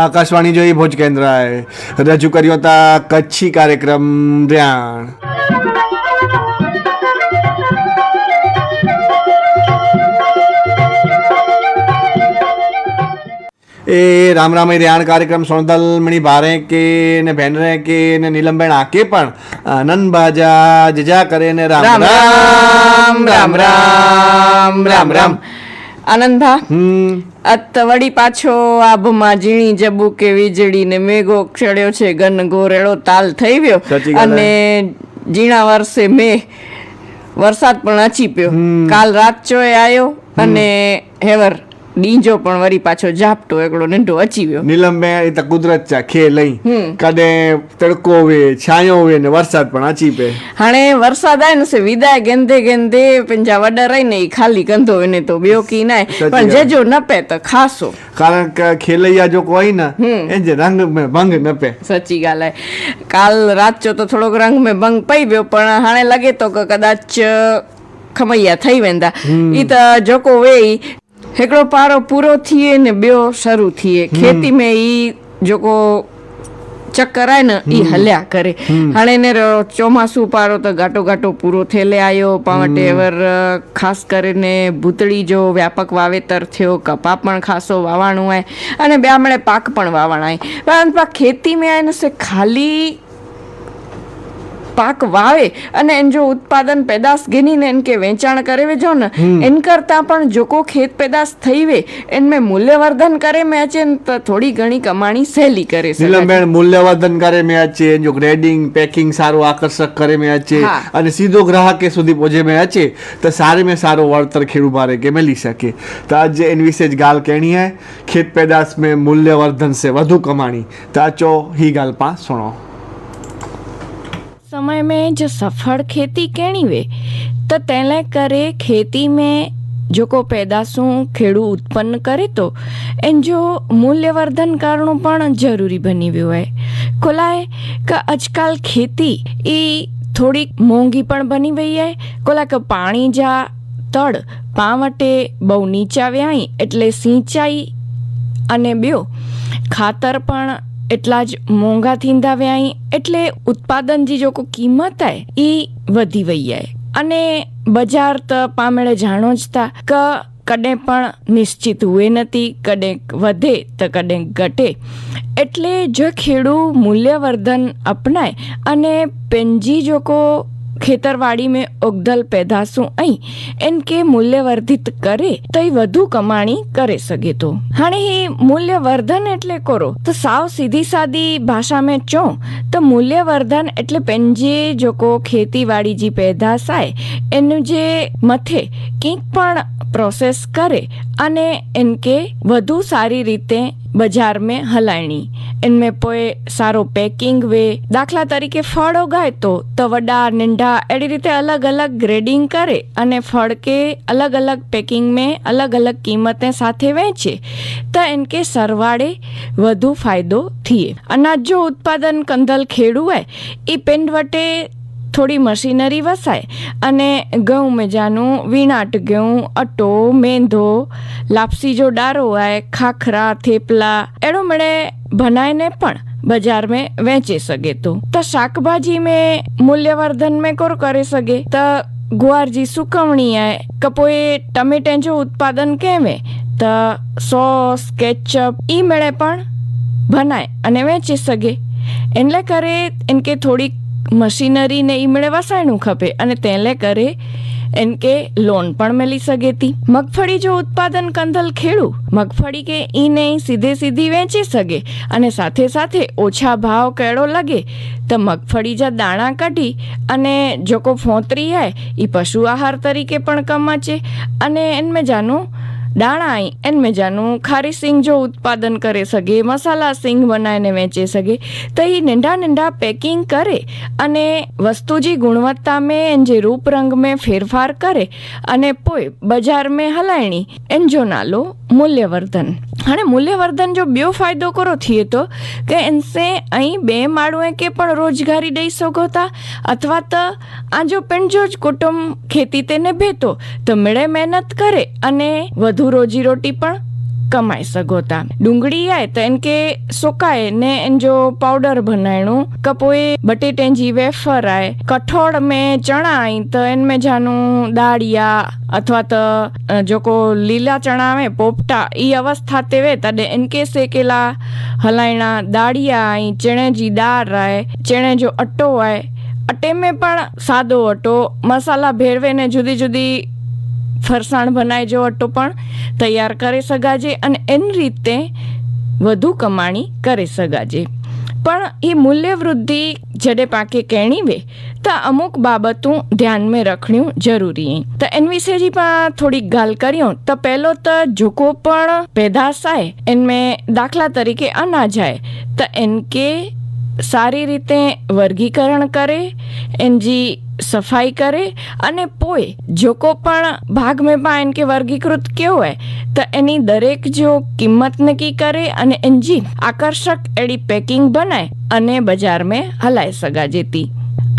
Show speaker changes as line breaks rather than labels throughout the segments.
આકાશવાણી જોઈ ભુજ કેન્દ્રએ રજૂ કર્યો હતા કચ્છી કાર્યક્રમ ધ્યાન એ રામ રામ એ કાર્યક્રમ સોનદલ મણી ભારે કે ને ભેનરે કે ને નીલમબેન આકે પણ આનંદ બાજા જજા કરે ને રામ
રામ રામ રામ રામ રામ.
હમ.
અત વળી પાછો આભમાં ઝીણી જબુ કે વીજળી ને મેઘો ક્ષળ્યો છે ગન ગોરેળો તાલ થઈ ગયો. અને ઝીણા વર્ષે મે વરસાદ પણ અચી પ્યો. કાલ રાત ચોય આવ્યો અને હેવર ડીંજો પણ વરી પાછો જાપટો એકડો નંઢો અચીવ્યો.
નીલમબેન એ તો કુદરત ચા ખે લઈ. કદે તડકો હોય છાંયો હોય ને વરસાદ પણ અચી પે.
હાણે વરસાદ આય ને સે વિદાય ગંધે ગંધે પંજા વડા રહી ને ખાલી ગંધો એને તો બ્યો કી નાય પણ. જેજો નપે તો ખાસો
કારણ કે ખેલૈયા જો કોઈ ના એ જે રંગ મે ભંગ નપે.
સચી ગાલ. હે કાલ રાત ચો તો થોડોક રંગ મે ભંગ પઈ ગયો પણ હાણે લાગે તો કે કદાચ ખમૈયા થઈ વેંદા ઈ તો જોકો વેઈ હિકડો પારો પૂરો થઈએ ને બ્યો શરૂ થઈએ. ખેતી મેં ઈ જોકો ચક્કર આય ને ઈ હલ્યા કરે. હાણે ને ચોમાસું પારો તો ઘાટો ઘાટો પૂરો થયેલે આવ્યો પાવટે ટેવર ખાસ કરીને ભૂતળી જો વ્યાપક વાવેતર થયો કપા પણ ખાસો વાવાણું આય. અને બે હમણે પાક પણ વાવણાય. પરંતુ આ ખેતી મેં સે ખાલી પાક વાવે અને એન જો ઉત્પાદન પેદાશ ગીનીને એન કે વેચાણ કરે વે જો ને એન કરતા પણ જોકો ખેત પેદાશ થઈ વે એન મેં મૂલ્યવર્ધન કરે મેં છે ને તો થોડી ઘણી કમાણી સહેલી કરે છે
નીલમબેન મૂલ્યવર્ધન કરે મેં છે જો ગ્રેડિંગ પેકિંગ સારું આકર્ષક કરે મેં છે
હા.
અને સીધો ગ્રાહકે સુધી પહોંચે મેં છે તો સારે મેં સારો વળતર ખેડૂ મારે કે મેલી શકે તો આજ એન વિશે જ ગાલ કહેણી હે ખેત પેદાશ में મૂલ્યવર્ધન से વધુ કમાણી તો આ ચો ही गाल पा सुनो
समय में जो सफल खेती कहणी वे तो तेले करे खेती में જોકો પેદાશું ખેડૂ ઉત્પન્ન કરે તો એન જો મૂલ્યવર્ધન કરવું પણ જરૂરી બની ગયું હોય કોલાય કે આજકાલ ખેતી એ થોડીક મોંઘી પણ બની ગઈ હે કોલા કે પાણી જા તળ પાવટે બહુ નીચા વ્યાય એટલે સિંચાઈ અને બ્યો ખાતર પણ એટલા જ મોંઘા થીંધા વ્યાય એટલે ઉત્પાદન જે કોઈ કિંમત હે એ વધી વઈ જાય અને બજાર તો પામેળે જાણો જ તા કે કડે પણ નિશ્ચિત હુએ નથી, કડે વધે તો કડે ઘટે. એટલે જો ખેડૂ મૂલ્યવર્ધન અપનાય અને પેન્જી જોકો ખેતરવાડી ઉગદલ પેદાશું અહીં? એન કે મૂલ્યવર્ધિત કરે તો એ વધુ કમાણી કરે શકે તો. હાણે એ મૂલ્યવર્ધન એટલે કરો? તો સાવ સીધી સાદી ભાષા મેં ચો. તો મૂલ્યવર્ધન એટલે પેંજે જોકો ખેતીવાડી જી પેદાશ આય એનું જે મથે કંઈક પણ પ્રોસેસ કરે, અને એન કે વધુ સારી રીતે બજાર મેં હલાયણી. એનમે પોએ સારો પેકિંગ વે. દાખલા તરીકે ફળ ઉગાય તો તો વડા નંઢા એડી રીતે અલગ અલગ ગ્રેડિંગ કરે અને ફળ કે અલગ અલગ પેકિંગ મેં અલગ અલગ કિંમતે સાથે તો એન કે સરવાળે વધુ ફાયદો થઈએ અનાજ જો ઉત્પાદન કંદલ ખેડું એ પેંડવટે થોડી મશીનરી વસાય અને ઘઉં મેજાનું વીણાટ ઘઉં અટો મેંધો લાપસી જો ડારો હોય ખાખરા થેપલા એડો મળે બનાવીને પણ બજાર में વેચી સકે તો તો શાકભાજી में મૂલ્યવર્ધન में કોર કરી સકે તો ગુવારજી સુકવણી आहे કપોએ ટમેટે જો ઉત્પાદન કેવે તો સોસ કેચઅપ ઈ મેળે પણ બનાય અને વેચી સકે એટલે કરે એન કે થોડીક મશીનરી ને ઈ મેળે વસાયણું ખપે અને તેલે કરે એન કે લોન પણ મળી શકે તી. મગફળી જો ઉત્પાદન કંદલ ખેડું, મગફળી કે ઈને સીધે સીધી વેચી શકે અને સાથે સાથે ઓછા ભાવ કેળો લગે, તો મગફળી જા દાણા કાઢી અને જોકો ફોતરી હે એ પશુ આહાર તરીકે પણ કમાચે અને એનમે જાનું દાણા એન મેજાનું ખારી સિંગ જો ઉત્પાદન કરે સગે, મસાલા સિંગ બનાવીને વેચે સગે તો એ નંઢા નંઢા પેકિંગ કરે અને વસ્તુજી ગુણવત્તા મેં એન જે રૂપ રંગ મેં ફેરફાર કરે અને પોઈ બજાર મેં હલાયણી. એન જો નાલો મૂલ્યવર્ધન. અને મૂલ્યવર્ધન જો બ્યો ફાયદો કરો થઈએ તો, કે એનસે અહીં બે માળું કે પણ રોજગારી દઈ શકો તા, અથવા તો આ જો પણ જો જ કુટુંબ ખેતી તેને ભેતો, તો મેળે મહેનત કરે અને વધુ વધુ રોજીરોટી પણ કમાઈ શકો તા ડુંગળી આય તો એન કે સોકાય ને એન જો પાવડર બનાયણું. કપોએ બટેટે જી વેફર આય. કઠોળ મેં ચણા આઈ તો એન મેં જાનું દાળિયા અથવા તો જોકો લીલા ચણા આવે, પોપટા, ઈ અવસ્થા તે વે તડે એન કે સેકેલા હલાયણા દાળિયા આઈ ચણે જી દાળ રાય ચણે જો અટ્ટો આય. અટે મેં પણ સાદો અટો મસાલા ભેરવે ને જુદી જુદી ફરસાણ ભનાય જેવો અટ્ટો પણ તૈયાર કરી શકાજે અને એની રીતે વધુ કમાણી કરી શકાજે પણ એ મૂલ્ય વૃદ્ધિ જડે પાકે કહેણી વે, તો અમુક બાબતું ધ્યાનમાં રખણ્યું જરૂરી. તો એન વિશે જી પણ થોડીક ગાલ કર્યો તો પહેલો તો જોકો પણ પેદાશ થાય એનમે દાખલા તરીકે અનાજ આય તો એનકે સારી રીતે વર્ગીકરણ કરે, એનજી સફાઈ કરે અને પોએ જોકો પણ ભાગ में પણ એનકે વર્ગીકૃત કેવો હોય, તો એની દરેક જો કિંમત નક્કી કરે અને એનજી આકર્ષક એડી પેકિંગ બનાય અને બજાર में હલાય સગા જેતી.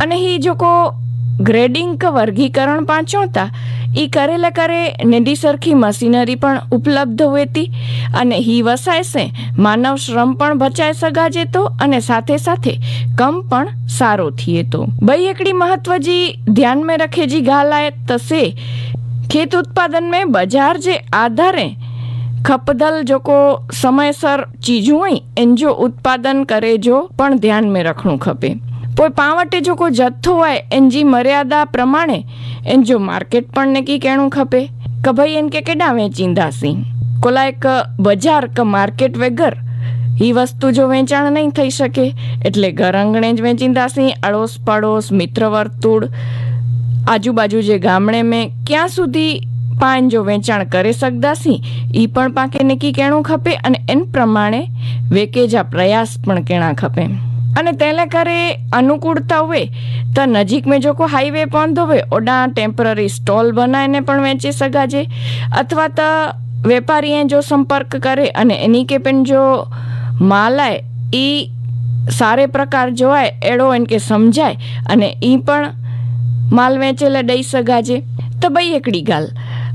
અને હી જોકો ગ્રેડિંગ કે વર્ગીકરણ પાંચોતા એ કરેલા કરે નેડી સરખી મશીનરી પણ ઉપલબ્ધ હોતી અને હી વસાયશે, માનવ શ્રમ પણ બચાય સગાજે તો અને સાથે સાથે કમ પણ સારો થઈએ તો. બઈ એકડી મહત્વ જી ધ્યાન મેં રખે જી ગાલાય તસે ખેત ઉત્પાદન મેં બજાર જે આધારે ખપદલ જોકો સમયસર ચીજું હોય એન જો ઉત્પાદન કરે જો પણ ધ્યાન મેં રખણું ખપે. પોઈ પાવટે જો કોઈ જથ્થો હોય, એનજી મર્યાદા પ્રમાણે એન જો માર્કેટ પણ ને કી કેણું ખપે. કે ભાઈ એન કે કેડા વેચીંદાસી કોલા એક બજાર કે માર્કેટ વગર એ વસ્તુ જો વેચાણ નહીં થઈ શકે, એટલે ઘર આંગણે જ વેચીંદાસી અડોસ પડોશ, મિત્ર વર્તુળ, આજુબાજુ જે ગામડે મેં ક્યાં સુધી પાન જો વેચાણ કરી શકદાસી ઈ પણ પાકે નક્કી કેણું ખપે અને એન પ્રમાણે વેકેજા પ્રયાસ પણ કેણા ખપે. અને તેને કરે અનુકૂળતા હોય તો નજીકમાં જો કોઈ હાઈવે બંધ હોય, ઓડા ટેમ્પરરી સ્ટોલ બનાવીને પણ વેચી શકાશે અથવા તો વેપારીએ જો સંપર્ક કરે અને એની કે પણ જો માલ આય એ સારે પ્રકાર જોવાય એડો એને કે સમજાય અને એ પણ માલ વેચેલા દઈ શકાશે તો ભાઈ એકડી ગાલ.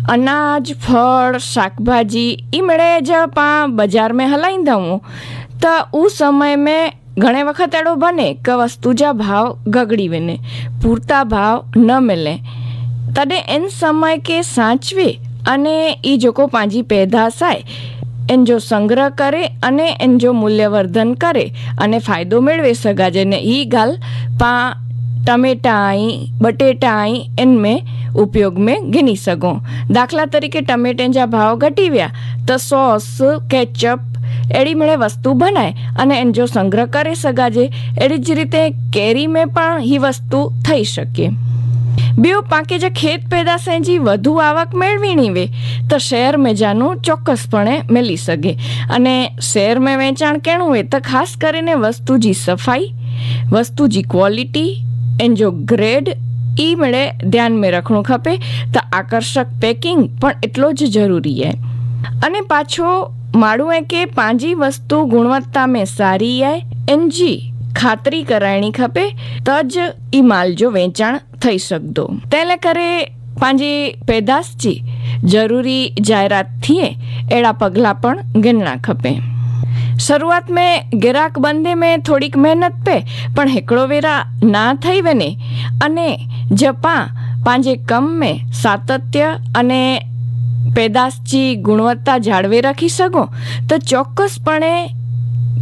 અનાજ, ફળ, શાકભાજી એ મળે જ પા બજાર મેં હલાઈંદા હું તો ઉ સમય મેં ઘણે વખત એડો બને કે વસ્તુજા ભાવ ગગડી બને પૂરતા ભાવ ન મળે તને એન સમય કે સાચવે અને એ જોકો પાંજી પેદાશાય એનજો સંગ્રહ કરે અને એનજો મૂલ્યવર્ધન કરે અને ફાયદો મેળવી શકાય જેને એ ગાલ પા ટમેટા आई બટેટા आई इनमें उपयोग में गिनी सघूं दाख़िला तरीक़े टमेटनि जा भाव घटी विया त सॉस केचप अहिड़ी मिड़े वस्तु बनाए અને એનો જો સંગ્રહ કરી સગાજે એડી જ રીતે કેરી में પણ ही વસ્તુ થઈ શકે ॿियो પાકે જે ખેત પેદાશે जी વધુ આવક મેળવીણી વે તો શહેર में જાનું ચોક્કસપણે મિલી સકે અને શહેર में વેચાણ કેણું હોય તો ખાસ કરીને વસ્તુ જી સફાઈ વસ્તુ જી ક્વોલિટી એન જો ગ્રેડ એ મળે ધ્યાन મેં રખણું ખપે, તો આકર્ષક પેકિંગ પણ એટલો જ જરૂરી હે. અને પાછો માળું એ કે પાંજી વસ્તુ ગુણવત્તા મેં સારી હે, એન જી ખાતરી કરાયણી ખપે, તો જ એ માલ જો વેચાણ થઈ શકદો. તેને કરે પાંજી પેદાશ જી, જરૂરી જાહેરાત થીએ, એડા પગલાં પણ ગણના ખપે. શરૂआत में गिराक बनने में थोड़ीक મહેનત પે, પણ હિકડો વેરા ના થઈ વને. અને જપા પાંજે કમ મેં સાતત્ય અને પેદાશજી ગુણવત્તા જાળવે રાખી શકો તો ચોક્કસપણે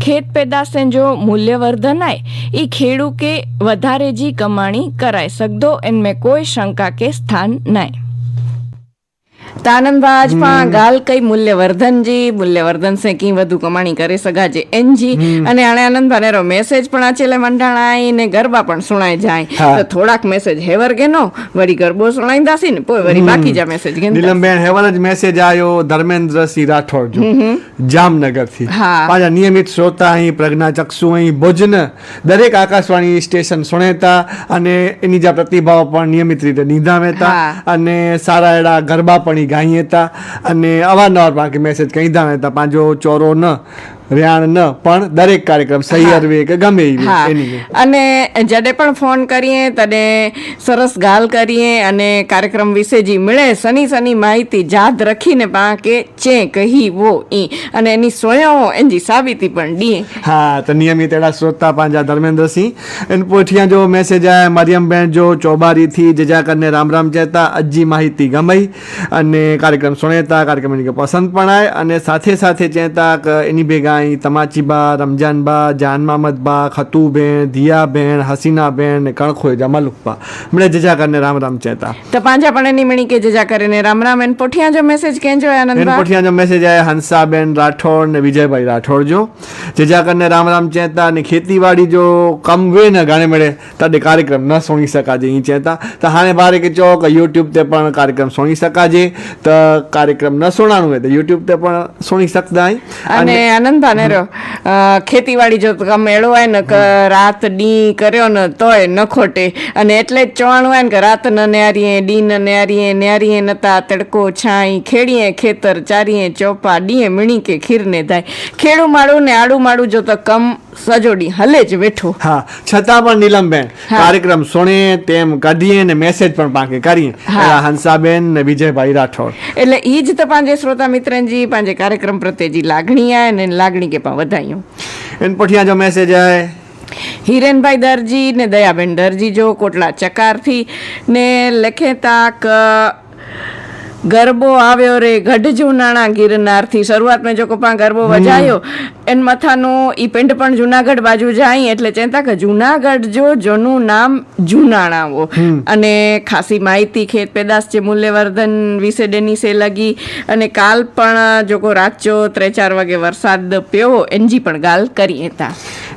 ખેત પેદાશને જો મૂલ્યવર્ધન આય એ ખેડૂ કે વધારે જી કમાણી કરાય. શકદો એન મેં કોઈ શંકા કે સ્થાન નાય. તાનંદ ભાજપા ગાલ કઈ મૂલ્યવર્ધન જી મૂલ્યવર્ધન સે કઈ વધુ કમાણી કરી સગા જે એનજી. અને આણે આનંદ ભાનેરો મેસેજ પણ આચેલે મંડાણાય ને ગરબા પણ સુણાય જાય. તો થોડાક મેસેજ હેવર ગેનો વળી ગરબો સુણાઈ દાસી ને પોય વળી બાકી જા મેસેજ ગેન
નીલમબેન હેવર જ મેસેજ આયો ધર્મેન્દ્ર સિંહ રાઠોડ જો જામનગરથી પાછા નિયમિત શ્રોતા અહીં પ્રજ્ઞા ચક્ષુ અહીં ભોજન દરેક આકાશવાણી સ્ટેશન સુણેતા અને એની જે પ્રતિભાવ પણ નિયમિત રીતે
નિધામેતા
અને સારા એડા ગરબા પણ ઈ ગાઈએ તા અને અવારનવાર પાકે મેસેજ કહી હતા પાંજો ચોરો ન રેણ ન પણ દરેક કાર્યક્રમ સહી હરવે કે ગમે એવી એની
અને જડે પણ ફોન કરીએ તને સરસ ગાલ કરીએ અને કાર્યક્રમ વિશે જી મળે સની સની માહિતી યાદ રખીને પા કે ચે કહી વો ઈ. અને એની સ્વયં એની સાબિતી પણ ડીએ.
હા તો નિયમિત એડા શ્રોતા પાંજા ધર્મેન્દ્રસિંહ. એન પોઠિયા જો મેસેજ આયા મરિયમબેન જો ચોબારીથી જજા કરને રામ રામ ચેતા અજી માહિતી ગમઈ. અને કાર્યક્રમ સુણેતા કાર્યક્રમ પસંદ પણ આય અને સાથે સાથે ચેતા એની ભેગા અહીં તમાચીબા રમજાનબા જાનમામદબા ખતુબેન દિયાબેન હસીનાબેન ને કણખોય જમાલુકબા મળે જજા કરને રામ રામ ચેતા
તો પાંજા પણ નિમણી મણી કે જજા કરીને રામ રામ. એન પોઠિયા જો મેસેજ કેંજો આનંદબા?
પોઠિયા જો મેસેજ આયા હંસાબેન રાઠોડ ને વિજયભાઈ રાઠોડ જો. જજા કરને રામ રામ ચેતા ને ખેતીવાડી જો કમ વે ને ગાણે મળે તડે કાર્યક્રમ ન સુણી શકાજે ઈ ચેતા તો હાणे બારે કે ચો કે યુટ્યુબ તે પણ કાર્યક્રમ સુણી શકાજે. તો કાર્યક્રમ ન સુણાણું હોય તો યુટ્યુબ તે પણ સુણી શકતા
અને આનંદભા ને રહ્યો ખેતીવાડી જો મેળો હોય ને રાત ડી કર્યો ને તોય ન ખોટે. અને એટલે જ ચવાણું હોય ને કે રાત ન ન્યારીએ ડી ન ન્યારીએ ન્યારીએ નતા તડકો છાંઈ ખેડીએ ખેતર ચારીએ ચોપા ડીએ મીણી કે ખીરને થાય ખેડું માળું ને આડું માળું જો તો કમ સજોડી હલે જ બેઠો
હા છતાં પણ નીલમબેન કાર્યક્રમ સુણે તેમ કાઢીએ ને મેસેજ પણ પાકે કરીએ હંસાબેન ને વિજયભાઈ રાઠોડ.
એટલે ઈ જ તો પાંજે શ્રોતા મિત્રજી પાંજે કાર્યક્રમ પ્રત્યે જી લાગણી આય ને લાગણી કે પણ વધાયું.
એન પોઠિયા જો મેસેજ આય.
હિરેનભાઈ દરજી ને દયાબેન દરજી જો કોટલા ચકારથી ને લખે તાક ગરબો આવ્યો રે ગઢ નાણા ગિરનારથી. શરૂઆતમાં જો કોપા ગરબો વજાયો એન મથાનું ઈ પિંડ પણ જુનાગઢ બાજુ જાય એટલે ચેતા કે જુનાગઢ જો જોનું નામ જુનાણાવો. અને ખાસી માહિતી ખેત પેદાશ જે મૂલ્યવર્ધન વિશે ડેની સે લગી અને કાલ પણ જોકો રાચો ત્રે ચાર વાગે વરસાદ પ્યો એનજી પણ ગાલ કરી હતા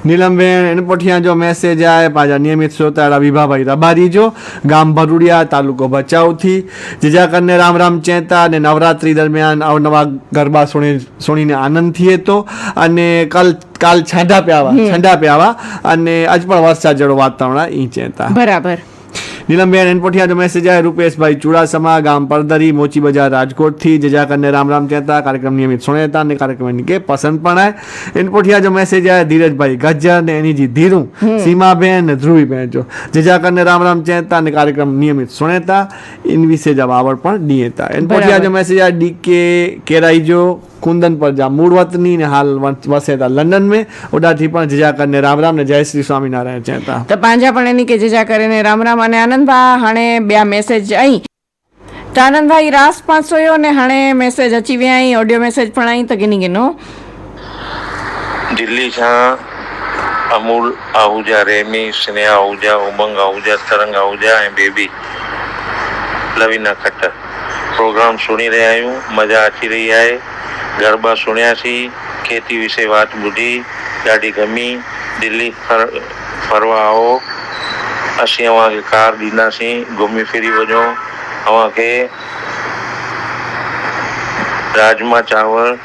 નીલમબેન એને પોઠિયા જો મેસેજ આવે પાછા નિયમિત શ્રોતાળા વિભાભાઈ રબારી જો ગામ ભરૂડિયા તાલુકો ભચાઉથી. જીજા કરને રામ રામ ચેતા અને નવરાત્રી દરમિયાન અવનવા ગરબા સુણી સુણીને આનંદ થઈએ તો. અને કાલ કાલ છાંડા પ્યાવા છાંડા પ્યાવા. અને આજ પણ વરસાદ જેવો વાતાવરણ ઈ ચેતા.
બરાબર.
નીલમબેન એનપોઠિયા જો મેસેજ આવે રૂપેશભાઈ ચુડાસમા ગામ પરદરી મોચી બજાર રાજકોટથી જજા કરને રામ રામ ચેતા કાર્યક્રમ નિયમિત સુણેતા અને કાર્યક્રમ કે પસંદ પણ આય. એનપોઠિયા જો મેસેજ આવે ધીરજભાઈ ગજ્જર ને એની જી ધીરું સીમાબેન ધ્રુવીબેન જો. જજા કરને રામ રામ ચેતા અને કાર્યક્રમ નિયમિત સુણેતા ઇન વિશે આવડ પણ ડીએતા એનપોઠિયા જો મેસેજ આવે ડીકે કેરાઈ જો. कुंदन पर जा मूल वतनी ने हाल वसे था लंदन में ओडा थी पण जजा करने राम राम ने जय श्री स्वामीनारायण
चए था त पंहिंजा पण इन खे जजा करने राम राम अने आनंद भा हाणे ॿिया मैसेज आई त आनंद भाई रास पास हुयो ने हाणे मैसेज अची विया आई ऑडियो मैसेज पण
आई त किनी किनो दिल्ली सां अमूल आहूजा रेमी स्नेहा आहूजा उमंग आहूजा तरंग आहूजा ऐं बेबी लवीना खट्टर प्रोग्राम सुणी रहिया आहियूं मज़ा अची रही आहे ગરબા સુણ્યાસી ખેતી વિશે વાત બુધી ગાડી ગમી દિલ્હી ફરવા આવો અસી અવાંखे કાર ॾींदासीं घुमी फिरी वञो अव्हांखे राजमा चांवर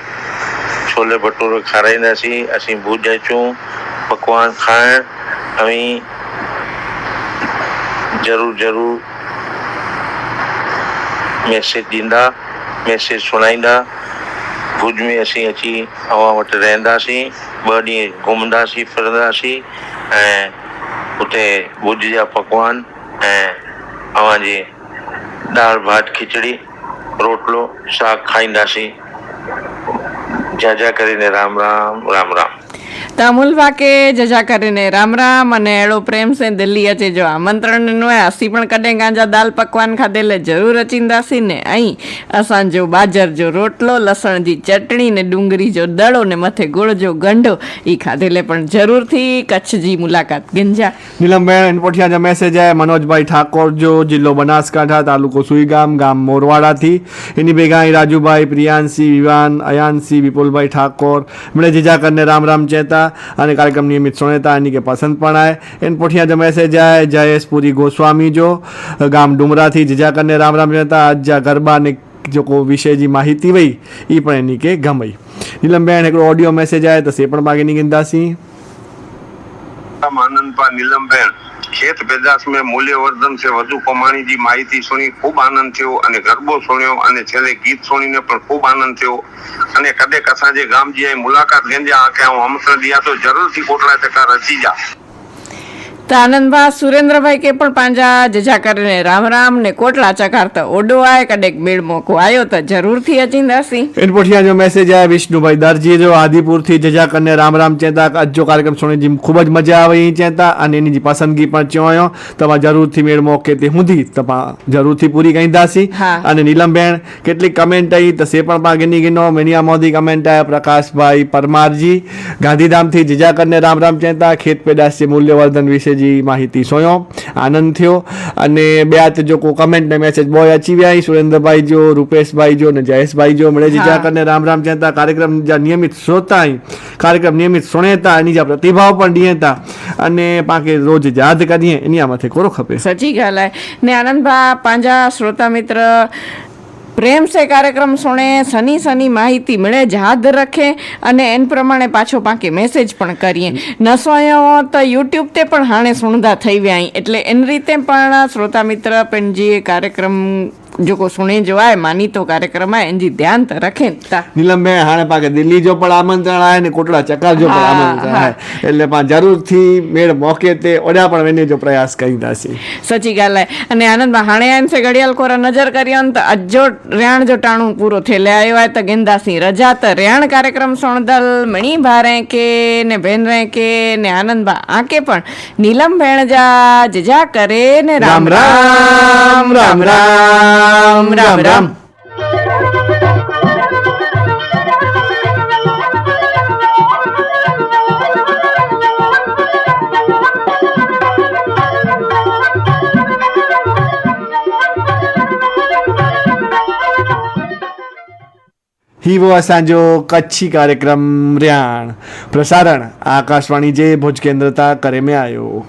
छोले भटूरे खाराईंदासीं असीं भुज अचूं पकवान खाइण ऐं ज़रूरु ज़रूरु मैसेज ॾींदा मैसेज सुणाईंदा भुज में असीं अची अव्हां वटि रहंदासीं ॿ ॾींहं घुमंदासीं फिरंदासीं ऐं उते भुज जा पकवान ऐं अव्हांजी दाल भात खिचड़ी रोटलो साग खाईंदासीं जा जा કરીને રામ રામ રામ રામ
તો અમૂલ વાકે જજા કરીને રામ રામ અને એળો પ્રેમ સે દિલ્હી અચે જો આમંત્રણ નો અસી પણ કડે ગાંજા દાલ પકવાન ખાધેલે જરૂર અચિંદાસી ને અહીં અસાંજો બાજર, જો રોટલો, લસણ જી ચટણી ને ડુંગળી જો દળો ને મથે ગોળ, જો ગંઢો ઈ ખાધેલે પણ જરૂરથી કચ્છ જી મુલાકાત. ગંજા.
નીલમબેન પોઠિયા જો મેસેજ આય. મનોજભાઈ ઠાકોર જો, જિલ્લો બનાસકાંઠા, તાલુકો સુઈગામ, ગામ મોરવાડાથી. એની ભેગા અહીં રાજુભાઈ, પ્રિયાંશી, વિવાન અયાનસી વિપુલભાઈ ઠાકોર. મળે જીજા કરને રામ રામ ચેતા અને કાર્યક્રમ નિયમિત સુણેતા એની કે પસંદ પણ આય એન પોઠિયા જો મેસેજ આય જયેશપુરી ગોસ્વામી જો ગામ ડુમરાથી જીજા કરને રામ રામ ચેતા આજ જા ગરબા ને જો કો વિષય જી માહિતી વઈ એ પણ એની કે ગમઈ નીલમબેન हिकिड़ो ऑडियो मैसेज आहे त से पण मां गिनी गिंदासीं
આનંદપા નીલમબેન ખેત પેદાશ મેં મૂલ્યવર્ધન છે, વધુ પમાણીજી માહિતી સુણી, ખૂબ આનંદ થયો અને ગરબો સુણ્યો અને છેલ્લે ગીત સુણીને પણ ખૂબ આનંદ થયો. અને કદે કસાજે ગામ જે મુલાકાત ગંજા આ કે હું આમંત્રણ દિયા તો જરૂરથી કોટલા ટકા રચી જા.
તો આનંદભા સુરેન્દ્રભાઈ કે પણ પાંજા જજા કરીને રામ રામ ને કોટલા ચકારતા ઓડો આય કડેક મેળ મોકો આવ્યો તો જરૂરથી અચિંદાસી.
એન પછી આજો મેસેજ આવ્યા વિષ્ણુભાઈ દરજી જો આદિપુરથી જજા કરીને રામ રામ ચેતા અજો કાર્યક્રમ સુણીજી ખૂબ જ મજા આવે એ ચેતા અને એની પસંદગી પણ ચ્યો તમા જરૂરથી મેળ મોકે તે હુંધી તમા જરૂરથી પૂરી કઈ
દાસી.
અને નીલમબેન કેટલી કમેન્ટ આવી તો સે પણ પા ગીની ગીનો મેનિયા મોદી કમેન્ટ આવ્યા પ્રકાશભાઈ પરમારજી ગાંધીધામથી જજા કરીને રામ રામ ચેતા ખેત પેદાશ મૂલ્યવર્ધન વિશે હજી માહિતી. સોયો આનંદ થયો. અને બે હાથ જો કો કમેન્ટ ને મેસેજ બોય અચીવ્યા સુરેન્દ્રભાઈ જો રૂપેશભાઈ જો ને જયેશભાઈ જો મળે જા કરીને રામ રામ ચેતા કાર્યક્રમ જા નિયમિત શ્રોતા કાર્યક્રમ નિયમિત સુણેતા એની જા પ્રતિભાવ પણ દિયેતા. અને પાકે રોજ યાદ કરીએ એની આમાંથી કોરો ખપે.
સચી ગાલાય. ને આનંદભા પાંજા શ્રોતા મિત્ર પ્રેમ સે કાર્યક્રમ સુણે, સની સની માહિતી મળે યાદ રખે અને એન પ્રમાણે પાછો પાકે મેસેજ પણ કરીએ. ન સોયો તો યુટ્યુબ તે પણ હાણે સુણદા થઈ ગયા એટલે એન રીતે પણ શ્રોતા મિત્ર પણ જો કો સુણી જવાય માનીતો કાર્યક્રમ આય એનજી ધ્યાન તો રખે નીલમ
બે હાણે પાકે દિલ્હી જો પણ આમંત્રણ આય ને કોટડા ચકાર જો પણ આમંત્રણ આય. એટલે પણ જરૂરથી મેળ મોકે તે ઓડા પણ એને જો પ્રયાસ કરી
દાસી સચી ગાલ. અને આનંદમાં હાણે આયન સે ઘડિયાળ કોરા નજર કરી અંત અજો રેણ જો ટાણું પૂરો થેલે આવ્યા તો ગેંદાસી રજા તો રેણ કાર્યક્રમ સોણદલ મણી ભારે કે ને બેન રે કે ને આનંદબા આકે પણ. નીલમ ભેણજા જજા કરે ને રામ રામ રામ રામ. રામ રામ
રામ. હીવો સાંજો કચ્છી કાર્યક્રમ રિયાણ. પ્રસારણ આકાશવાણી જે ભુજ કેન્દ્રતા કરે મેં આવ્યો